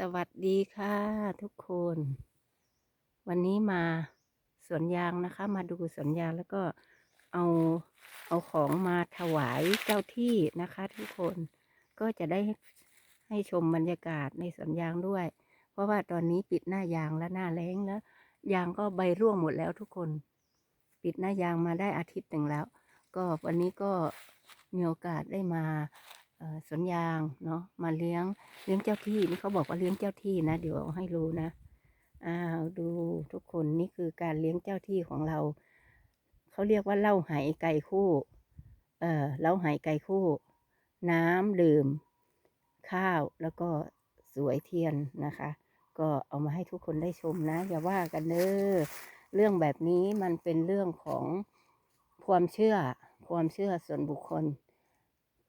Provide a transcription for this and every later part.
สวัสดีค่ะทุกคน วันนี้มาสวนยางนะคะ มาดูสวนยางแล้วก็เอาเอาของมาถวายเจ้าที่นะคะ ทุกคนก็จะได้ให้ชมบรรยากาศในสวนยางด้วย เพราะว่าตอนนี้ปิดหน้ายางและหน้าแล้งแล้วยางก็ใบร่วงหมดแล้วทุกคน ปิดหน้ายางมาได้อาทิตย์หนึ่งแล้ว ก็วันนี้ก็มีโอกาสได้มา สวนยางเนาะมาเลี้ยงเลี้ยงเจ้าที่นี่เขาบอกว่าเลี้ยงเจ้าที่นะ เดี๋ยวให้รู้นะอ้าวดูทุกคนนี่คือการเลี้ยงเจ้าที่ของเราเขาเรียกว่าเหล้าไหไก่คู่ เอ่อเหล้าไหไก่คู่ น้ำดื่ม ข้าวแล้วก็สวยเทียนนะคะ ก็เอามาให้ทุกคนได้ชมนะ อย่าว่ากันเด้อเรื่องแบบนี้มันเป็นเรื่องของความเชื่อความเชื่อส่วนบุคคล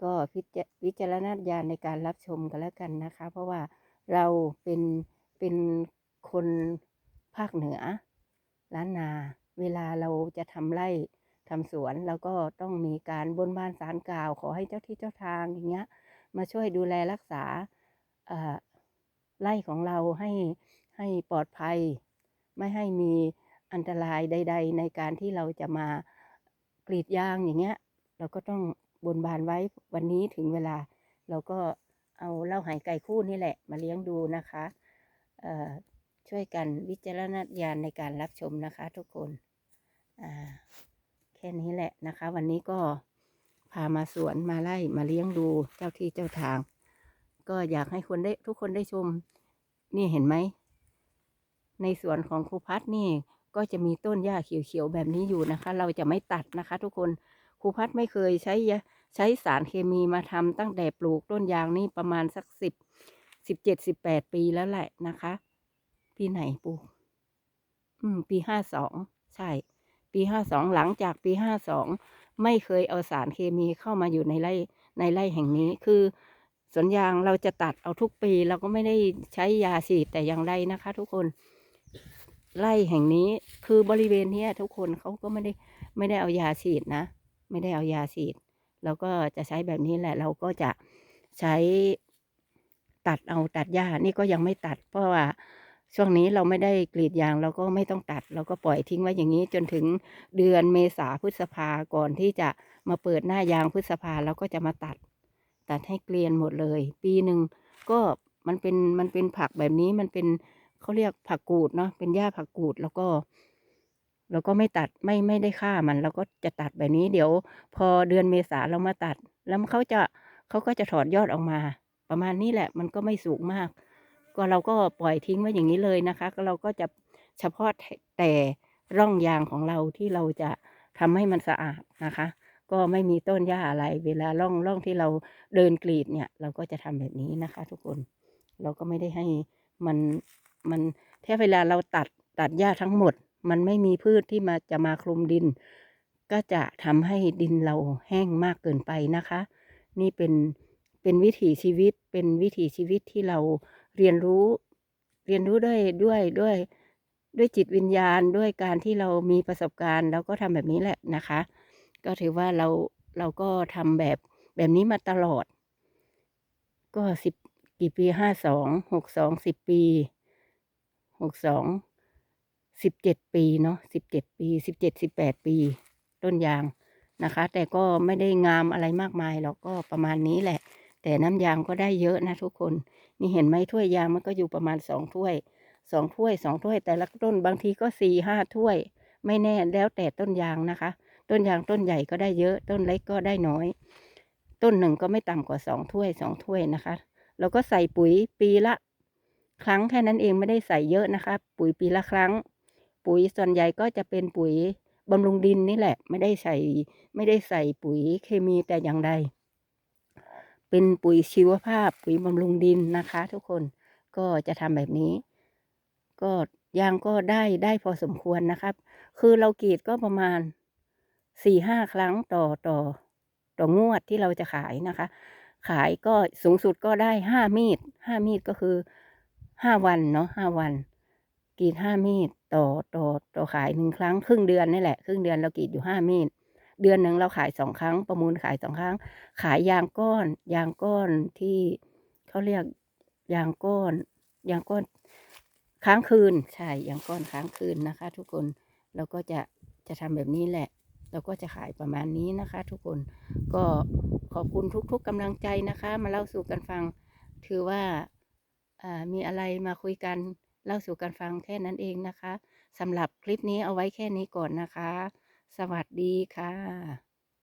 ก็พิจวิจารณญาณในการรับชมกันแล้วกันนะคะ เพราะว่าเราเป็นเป็นคนภาคเหนือล้านนา เวลาเราจะทำไร่ทำสวนเราก็ต้องมีการบนบานสารกล่าว ขอให้เจ้าที่เจ้าทางอย่างเงี้ย มาช่วยดูแลรักษาไร่ของเราให้ให้ปลอดภัย ไม่ให้มีอันตรายใด ๆ ในการที่เราจะมากรีดยางอย่างเงี้ย เราก็ต้อง บนบานไว้วันนี้ถึงเวลา เราก็เอาเล้าหายไก่คู่นี่แหละ มาเลี้ยงดูนะคะช่วยกันวิจารณญาณในการรับชมนะคะทุกคนแค่นี้แหละนะคะ วันนี้ก็พามาสวนมาไล่มาเลี้ยงดูเจ้าที่เจ้าทาง ก็อยากให้คนได้ทุกคนได้ชม นี่เห็นไหม ในสวนของครูพัดนี่ก็จะมีต้นหญ้าเขียวๆแบบนี้อยู่นะคะ เราจะไม่ตัดนะคะ ทุกคนครูพัดไม่เคยใช้ยา ใช้สารเคมีมาทำตั้งแต่ปลูกต้นยางนี่ประมาณสักสิบสิบเจ็ดสิบแปดปีแล้วแหละนะคะ ปีไหนปลูก อืม ปีห้าสองใช่ ปีห้าสองหลังจากปีห้าสองไม่เคยเอาสารเคมีเข้ามาอยู่ในไร่ในไร่แห่งนี้คือสวนยางเราจะตัดเอาทุกปี เราก็ไม่ได้ใช้ยาฉีดแต่อย่างใดนะคะ ทุกคนไร่แห่งนี้คือบริเวณนี้ทุกคนเขาก็ไม่ได้ไม่ได้เอายาฉีดนะ ไม่ได้เอายาฉีด เราก็จะใช้แบบนี้แหละ เราก็จะใช้ตัดเอาตัดหญ้านี่ก็ยังไม่ตัด เพราะว่าช่วงนี้เราไม่ได้กรีดยางเราก็ไม่ต้องตัด เราก็ปล่อยทิ้งไว้อย่างนี้จนถึงเดือนเมษาพฤษภาก่อนที่จะมาเปิดหน้ายางพฤษภาเราก็จะมาตัด ตัดให้เกลียนหมดเลย ปีหนึ่งก็มันเป็นมันเป็นผักแบบนี้มันเป็นเขาเรียกผักกูดเนาะเป็นหญ้าผักกูดแล้วก็ เราก็ไม่ตัดไม่ไม่ได้ฆ่ามันเราก็จะตัดแบบนี้เดี๋ยว พอเดือนเมษาเรามาตัด แล้วเขาจะเขาก็จะถอดยอดออกมา ประมาณนี้แหละมันก็ไม่สูงมาก ก็เราก็ปล่อยทิ้งไว้อย่างนี้เลยนะคะ ก็เราก็จะเฉพาะแต่ร่องยางของเราที่เราจะทำให้มันสะอาดนะคะ ก็ไม่มีต้นหญ้าอะไร เวลาร่องร่องที่เราเดินกรีดเนี่ย เราก็จะทำแบบนี้นะคะ ทุกคนเราก็ไม่ได้ให้มันมันถ้าเวลาเราตัดตัดหญ้าทั้งหมด มันไม่มีพืชที่มาจะมาคลุมดิน ก็จะทำให้ดินเราแห้งมากเกินไปนะคะ นี่เป็นเป็นวิถีชีวิตเป็นวิถีชีวิตที่เราเรียนรู้ เรียนรู้ด้วยด้วยด้วยด้วยจิตวิญญาณด้วยการที่เรามีประสบการณ์เราก็ทำแบบนี้แหละนะคะ ก็ถือว่าเราเราก็ทำแบบแบบนี้มาตลอด ก็สิบกี่ปีห้าสองหกสองสิบปีหกสอง สิบเจ็ดปีเนาะสิบเจ็ดปีสิบเจ็ดสิบแปดปี ต้นยางนะคะ แต่ก็ไม่ได้งามอะไรมากมายหรอกก็ประมาณนี้แหละ แต่น้ำยางก็ได้เยอะนะทุกคน นี่เห็นไหมถ้วยยางมันก็อยู่ประมาณสองถ้วยสองถ้วยสองถ้วยแต่ละต้นบางทีก็สี่ห้าถ้วย ไม่แน่แล้วแต่ต้นยางนะคะ ต้นยางต้นใหญ่ก็ได้เยอะ ต้นเล็กก็ได้น้อย ต้นหนึ่งก็ไม่ต่ำกว่าสองถ้วยสองถ้วยนะคะเราก็ใส่ปุ๋ยปีละ ครั้งแค่นั้นเองไม่ได้ใส่เยอะนะคะ ปุ๋ยปีละครั้ง ปุ๋ยส่วนใหญ่ก็จะเป็นปุ๋ยบำรุงดินนี่แหละ ไม่ได้ใส่ไม่ได้ใส่ปุ๋ยเคมีแต่อย่างใด เป็นปุ๋ยชีวภาพ ปุ๋ยบำรุงดินนะคะ ทุกคนก็จะทำแบบนี้ ก็ยางก็ได้ได้พอสมควรนะครับ คือเรากรีดก็ประมาณสี่ห้าครั้งต่อต่อต่องวดที่เราจะขายนะคะ ขายก็สูงสุดก็ได้ห้ามีดห้ามีดก็คือห้าวันเนาะห้าวันกรีดห้ามีด ต่อต่อต่อขายหนึ่งครั้งครึ่งเดือนนี่แหละ ครึ่งเดือนเรากรีดอยู่ห้ามีดเดือนหนึ่งเราขายสองครั้ง ประมูลขายสองครั้ง ขายยางก้อน ยางก้อนที่เขาเรียกยางก้อน ยางก้อนค้างคืนใช่ยางก้อนค้างคืนนะคะ ทุกคนเราก็จะจะทำแบบนี้แหละ เราก็จะขายประมาณนี้นะคะ ทุกคนก็ขอบคุณทุก ๆกำลังใจนะคะ มาเล่าสู่กันฟัง ถือว่ามีอะไรมาคุยกัน เล่าสู่กันฟังแค่นั้นเองนะคะสำหรับคลิปนี้เอาไว้แค่นี้ก่อนนะคะ สวัสดีค่ะ